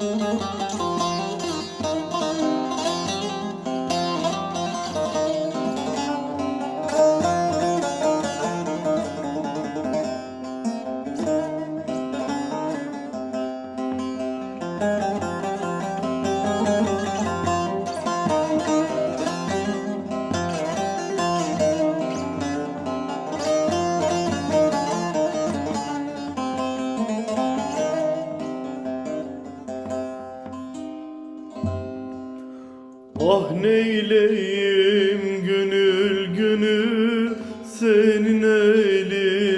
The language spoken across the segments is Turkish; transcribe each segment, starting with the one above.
Müzik Ah neyleyim gönül gönül senin elinden.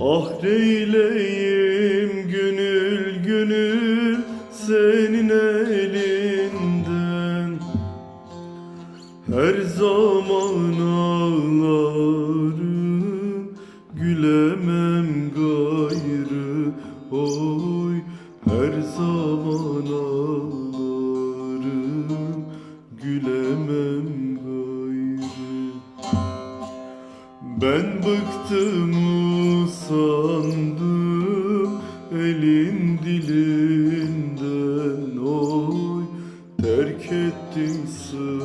Ah neyleyim gönül gönül senin elinden. Her zaman ağlarım gülemem gayrı oy. Her zaman gülemem gayrı. Ben bıktım usandım. Elin dilinden oy. Terk ettim sılayı.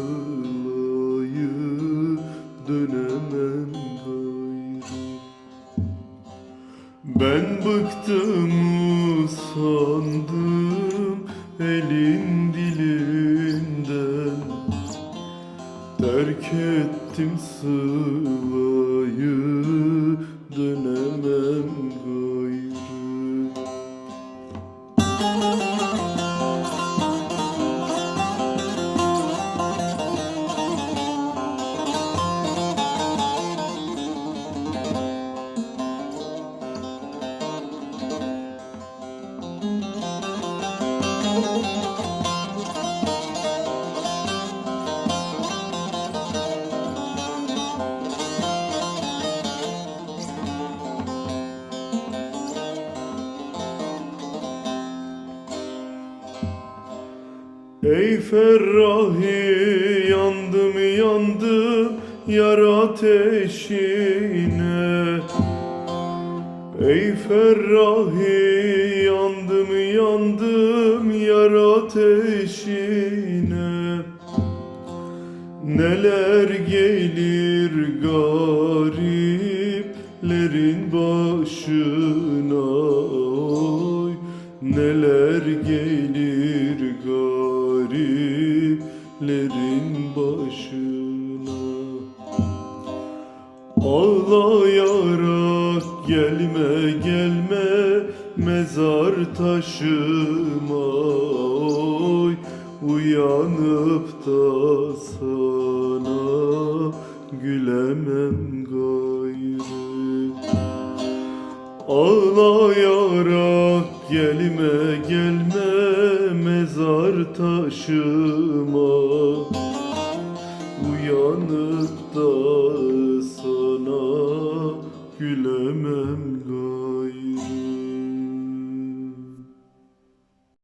Dönemem gayrı. Ben bıktım usandım. Elin ettim sılayı dönemem gayrı Ey Ferrahi yandım yandım yar ateşine. Ey Ferrahi yandım yandım yar ateşine. Neler gelir gariplerin başına Neler gelir gariplerin başına. Ağlayarak gelme gelme mezar taşıma. Oy Uyanıp da sana gülemem gayrı. Ağlayarak gelme gelme taşıma. Uyanıp da sana gülemem galiba